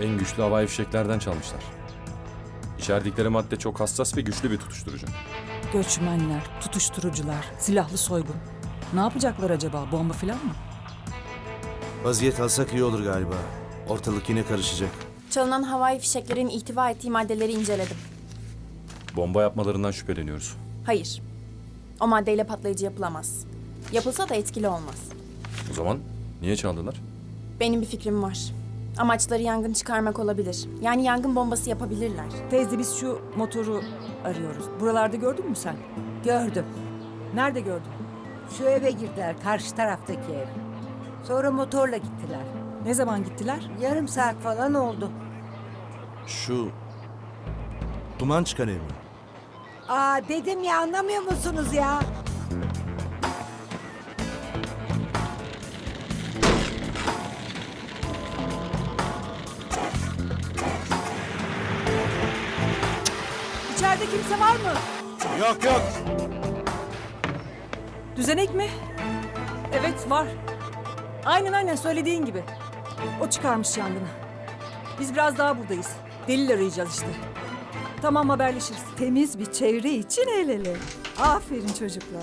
En güçlü havai fişeklerden çalmışlar. İçerdikleri madde çok hassas ve güçlü bir tutuşturucu. Göçmenler, tutuşturucular, silahlı soygun. Ne yapacaklar acaba? Bomba falan mı? Vaziyet alsak iyi olur galiba. Ortalık yine karışacak. Çalınan havai fişeklerin ihtiva ettiği maddeleri inceledim. Bomba yapmalarından şüpheleniyoruz. Hayır. O maddeyle patlayıcı yapılamaz. Yapılsa da etkili olmaz. O zaman niye çaldılar? Benim bir fikrim var. Amaçları yangın çıkarmak olabilir. Yani yangın bombası yapabilirler. Teyze biz şu motoru arıyoruz. Buralarda gördün mü sen? Gördüm. Nerede gördün? Şu eve girdiler, karşı taraftaki ev. Sonra motorla gittiler. Ne zaman gittiler? Yarım saat falan oldu. Şu duman çıkan ev mi? Aa dedim ya anlamıyor musunuz ya? İçeride kimse var mı? Yok yok. Düzenek mi? Evet var. Aynen aynen söylediğin gibi. O çıkarmış yangını. Biz biraz daha buradayız. Delil arayacağız işte. Tamam haberleşiriz. Temiz bir çevre için el ele. Aferin çocuklar.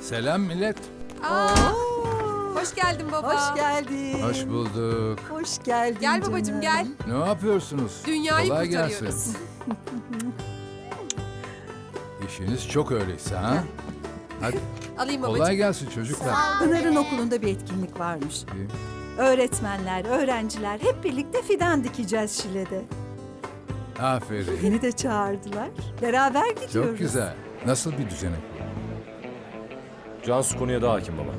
Selam millet. Hoş geldin baba. Hoş geldin. Hoş bulduk. Hoş geldin Gel babacığım canım. gel. Ne yapıyorsunuz? Dünyayı Kolay kurtarıyoruz. gelsin. İşiniz çok öyleyse ha? Hadi Alayım babacığım. kolay gelsin çocuklar. Pınar'ın okulunda bir etkinlik varmış. Öğretmenler, öğrenciler hep birlikte fidan dikeceğiz Şile'de. Aferin. Beni de çağırdılar. Beraber gidiyoruz. Çok güzel. Nasıl bir düzenek? Cansu konuya daha hakim baba.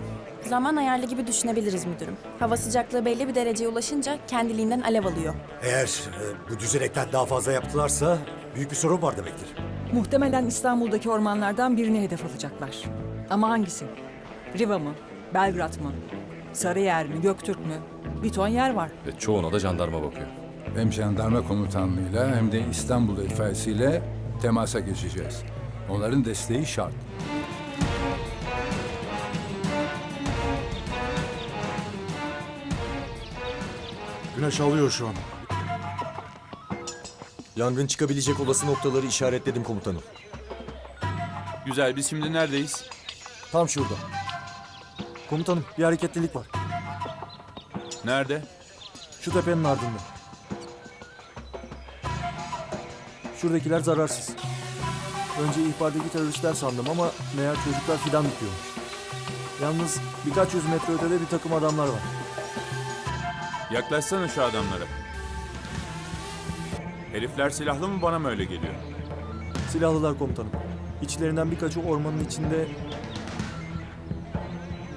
Zaman ayarlı gibi düşünebiliriz müdürüm. Hava sıcaklığı belli bir dereceye ulaşınca kendiliğinden alev alıyor. Eğer e, bu düzenekten daha fazla yaptılarsa büyük bir sorun var demektir. Muhtemelen İstanbul'daki ormanlardan birini hedef alacaklar. Ama hangisi? Riva mı? Belgrad mı? Sarıyer mi? Göktürk mü? Bir ton yer var. Ve çoğuna da jandarma bakıyor. Hem jandarma komutanlığıyla hem de İstanbul itfaiyesiyle temasa geçeceğiz. Onların desteği şart. Güneş alıyor şu an. Yangın çıkabilecek olası noktaları işaretledim komutanım. Güzel, biz şimdi neredeyiz? Tam şurada. Komutanım bir hareketlilik var. Nerede? Şu tepenin ardında. Şuradakiler zararsız. Önce ihbardaki teröristler sandım ama meğer çocuklar fidan dikiyormuş. Yalnız birkaç yüz metre ötede bir takım adamlar var. Yaklaşsana şu adamlara. Herifler silahlı mı bana mı öyle geliyor? Silahlılar komutanım. İçlerinden birkaçı ormanın içinde...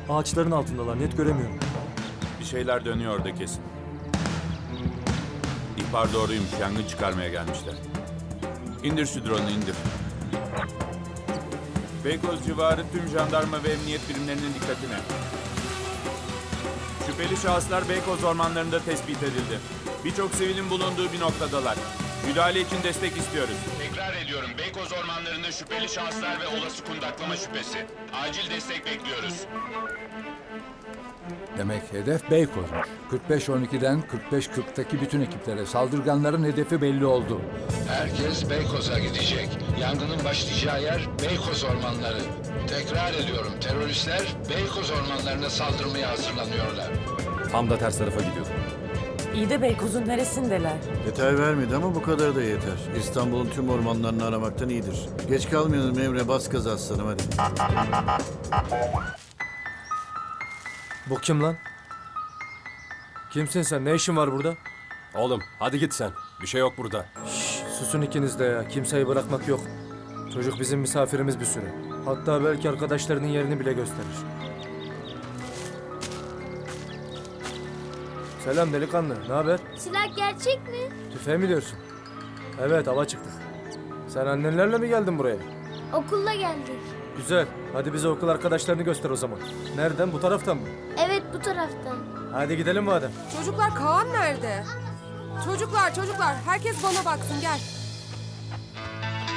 Ağaçların altındalar. Net göremiyorum. Bir şeyler dönüyor orada kesin. İhbar doğruymuş, yangın çıkarmaya gelmişler. İndir şu drone'u indir. Beykoz civarı tüm jandarma ve emniyet birimlerinin dikkatine. Şüpheli şahıslar Beykoz ormanlarında tespit edildi. Birçok sivilin bulunduğu bir noktadalar. Müdahale için destek istiyoruz. Tekrar ediyorum. Beykoz ormanlarında şüpheli şahıslar ve olası kundaklama şüphesi. Acil destek bekliyoruz. Demek hedef Beykoz'muş. 45-12'den 45-40'taki bütün ekiplere saldırganların hedefi belli oldu. Herkes Beykoz'a gidecek. Yangının başlayacağı yer Beykoz ormanları. Tekrar ediyorum teröristler Beykoz ormanlarına saldırmaya hazırlanıyorlar. Tam da ters tarafa gidiyor. İyi de Beykoz'un neresindeler? Detay vermedi ama bu kadar da yeter. İstanbul'un tüm ormanlarını aramaktan iyidir. Geç kalmayalım Emre bas gaza aslanım hadi. Bu kim lan? Kimsin sen? Ne işin var burada? Oğlum hadi git sen. Bir şey yok burada. Susun ikiniz de ya. Kimseyi bırakmak yok. Çocuk bizim misafirimiz bir süre. Hatta belki arkadaşlarının yerini bile gösterir. Selam delikanlı. Ne haber? Silah gerçek mi? Tüfeği mi diyorsun? Evet hava çıktık. Sen annenlerle mi geldin buraya? Okulla geldik. Güzel. Hadi bize okul arkadaşlarını göster o zaman. Nereden? Bu taraftan mı? Evet bu taraftan. Hadi gidelim madem. Çocuklar Kaan nerede? Çocuklar çocuklar herkes bana baksın gel.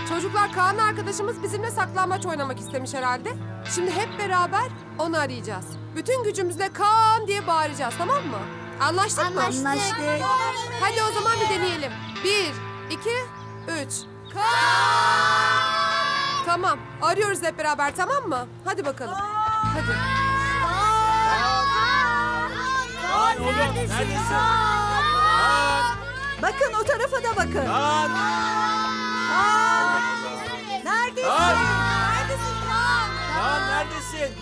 Çocuklar Kaan arkadaşımız bizimle saklambaç oynamak istemiş herhalde. Şimdi hep beraber onu arayacağız. Bütün gücümüzle Kaan diye bağıracağız tamam mı? Anlaştık mı? Anlaştık. Hadi o zaman bir deneyelim. Bir, iki, üç. Tamam. Arıyoruz hep beraber tamam mı? Hadi bakalım. Hadi. Bakın o tarafa da bakın. Kaan! Neredesin? Neredesin Kaan? Kaan neredesin?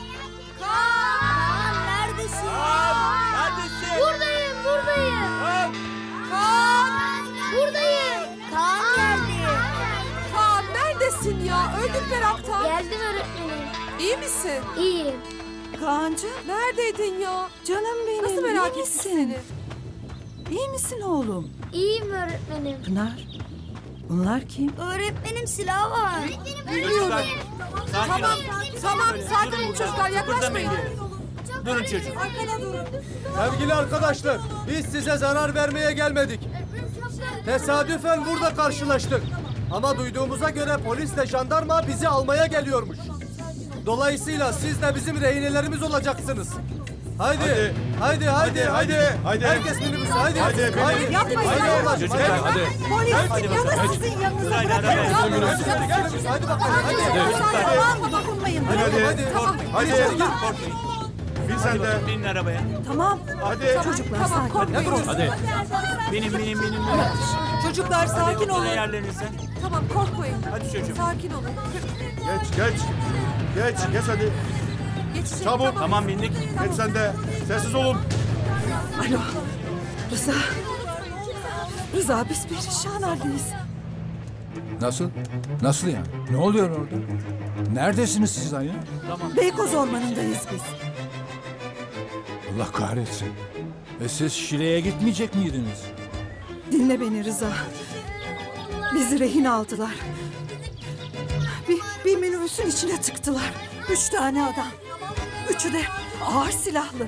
Kaan neredesin? Neredesin? Buradayım, buradayım. Kaan! Buradayım. Kaan geldi. Kaan neredesin ya? Öldük meraktan. Geldim öğretmenim. İyi misin? İyiyim. Kaan'cığım Neredeydin ya? canım benim. Nasıl merak iyi ettik misin? seni? İyi misin oğlum? İyiyim öğretmenim. Pınar. Bunlar kim? Öğretmenim silah var. Biliyorum. Tamam, tamam. Sakin olun çocuklar. Yaklaşmayın. Durun çocuk. Sevgili arkadaşlar, biz size zarar vermeye gelmedik. Tesadüfen burada karşılaştık. Ama duyduğumuza göre polisle jandarma bizi almaya geliyormuş. Dolayısıyla siz de bizim rehinelerimiz olacaksınız. Haydi, haydi, haydi, haydi. haydi. Herkes minibüse, haydi. Haydi, haydi. Yapmayın Haydi ya. Çocuklar hadi. Polis ya da sizin yanınıza bırakın. Hadi, bakalım, hadi. Tamam dokunmayın. Hadi, hadi. Hadi, hadi. Bin sen de. Tamam. Hadi. Çocuklar Tamam sakin. korkmayın. Hadi. Çocuklar sakin olun. Tamam korkmayın. Hadi çocuğum. Sakin olun. Geç, geç. Geç, geç hadi. Geçecek. Çabuk. Tamam. bindik. Geç sen de. Sessiz olun. Alo. Rıza. Rıza biz perişan haldeyiz. Nasıl? Nasıl yani? Ne oluyor orada? Neredesiniz siz ayı? Beykoz ormanındayız biz. Allah kahretsin. E siz Şile'ye gitmeyecek miydiniz? Dinle beni Rıza. Bizi rehin aldılar. Bir, bir minibüsün içine tıktılar. Üç tane adam. Üçü de ağır silahlı.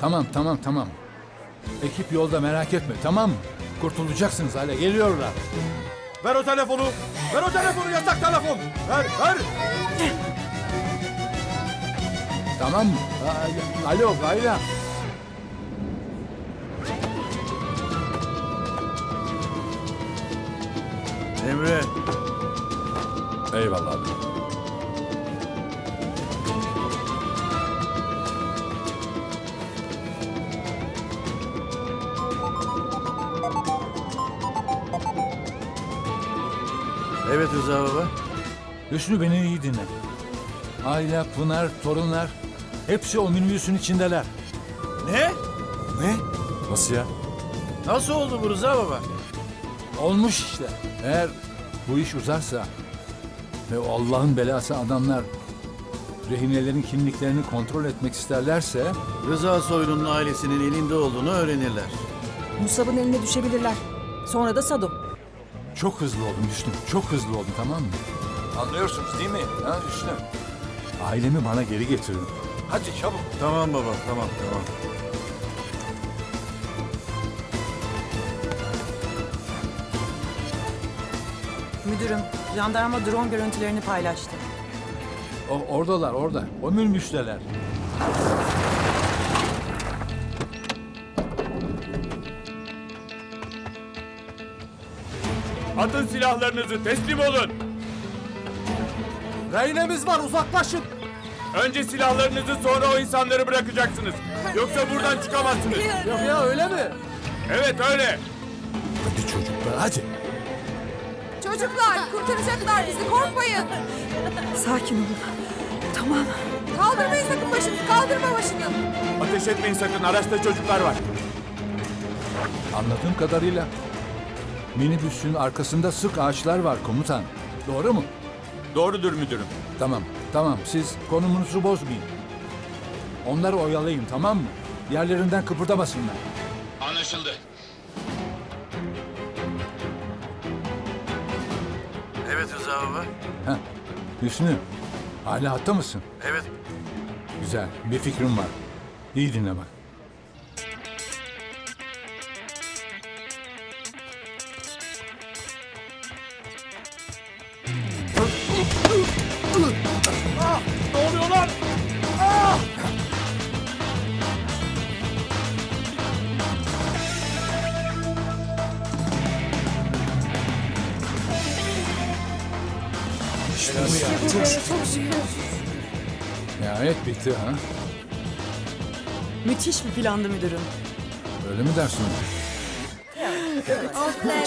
Tamam tamam tamam. Ekip yolda merak etme tamam mı? Kurtulacaksınız hala geliyorlar. Ver o telefonu. Ver o telefonu, yasak telefon. Ver, ver. Tamam mı? Aa, Alo Gayra. Emre, Eyvallah abi. Evet Rıza baba. Hüsnü beni iyi dinle. Ayla, Pınar, torunlar hepsi o minibüsün içindeler. Ne? Ne? Nasıl ya? Nasıl oldu bu Rıza baba? Olmuş işte. Eğer bu iş uzarsa ve o Allah'ın belası adamlar rehinelerin kimliklerini kontrol etmek isterlerse Rıza Soylu'nun ailesinin elinde olduğunu öğrenirler. Musab'ın eline düşebilirler. Sonra da Sado. Çok hızlı olun Hüsnü. Çok hızlı olun tamam mı? Anlıyorsunuz değil mi? Ha Hüsnü? Ailemi bana geri getirin. Hadi çabuk. Tamam baba, tamam, tamam. Müdürüm, jandarma drone görüntülerini paylaştı. O, oradalar orada. O minibüsteler. Atın silahlarınızı teslim olun. Rehinemiz var, uzaklaşın. Önce silahlarınızı sonra o insanları bırakacaksınız. Yoksa buradan çıkamazsınız. Yok ya öyle mi? Evet öyle. Hadi çocuklar hadi. Çocuklar kurtaracaklar bizi. Korkmayın. Sakin olun. Tamam. Kaldırmayın sakın başınızı. Kaldırma başını. Ateş etmeyin sakın. Araçta çocuklar var. Anladığım kadarıyla minibüsün arkasında sık ağaçlar var komutan. Doğru mu? Doğrudur müdürüm. Tamam, tamam. Siz konumunuzu bozmayın. Onları oyalayın, tamam mı? Yerlerinden kıpırdamasınlar. Anlaşıldı. Evet Rıza baba. Heh. Hüsnü, hala hatta mısın? Evet. Güzel, bir fikrim var. İyi dinle bak. İşte bu ya. Çok şükür. Nihayet bitti ha. Müthiş bir plandı müdürüm. Öyle mi dersin?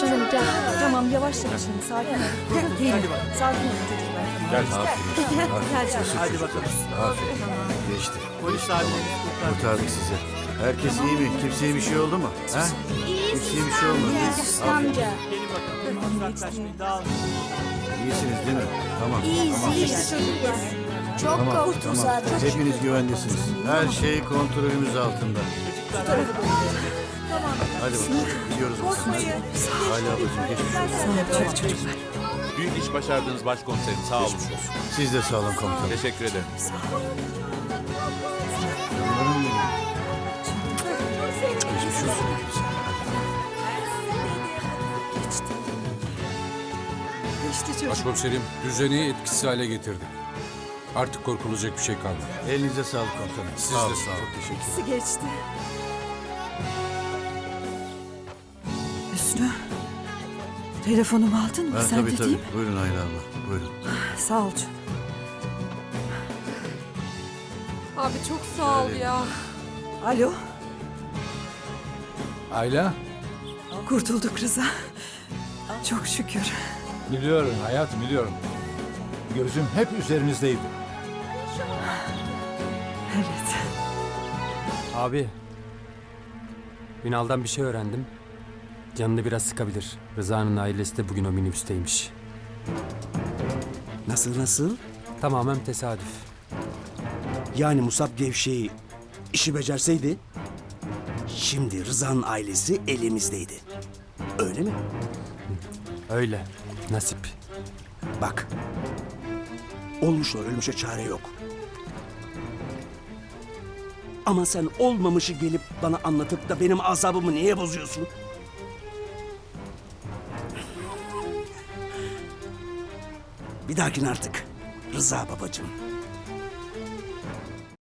Canım gel. Tamam yavaş yavaş şimdi sakin ol. Gelin. Sakin olun çocuklar. Gel. Gel canım. Hadi bakalım. Aferin. Geçti. Polis abimiz kurtardık sizi. Herkes iyi mi? Kimseye bir şey oldu mu? Ha? Kimseye bir şey olmadı. Aferin. İyisiniz değil mi? Tamam. tamam. Çok Tamam, korktum tamam. zaten. Hepiniz güvendesiniz. Her şey kontrolümüz altında. Hadi bakalım. Gidiyoruz. Hadi ablacığım geçmiş olsun. Büyük iş başardınız başkomiserim. Sağ olun. Siz de sağ olun komutanım. Teşekkür ederim. Canlarım Çocuk. Başkomiserim düzeni etkisiz hale getirdi. Artık korkulacak bir şey kalmadı. Elinize sağlık komutanım. Siz Sağ de sağ olun. Teşekkür geçti. Hüsnü. Telefonumu aldın mı? Ha, Sen tabii de tabii. değil mi? Buyurun Ayla abla. Buyurun. Sağ ol canım. Abi çok sağ ol ya. Alo. Ayla, Kurtulduk Rıza. Çok şükür. Biliyorum hayatım biliyorum. Gözüm hep üzerinizdeydi. Evet. Abi. Ünal'dan bir şey öğrendim. Canını biraz sıkabilir. Rıza'nın ailesi de bugün o minibüsteymiş. Nasıl nasıl? Tamamen tesadüf. Yani Musab Gevşe'yi işi becerseydi şimdi Rıza'nın ailesi elimizdeydi. Öyle mi? Öyle. Nasip. Bak. Olmuşlar ölmüşe çare yok. Ama sen olmamışı gelip bana anlatıp da benim asabımı niye bozuyorsun? Bir dahakine artık. Rıza babacığım.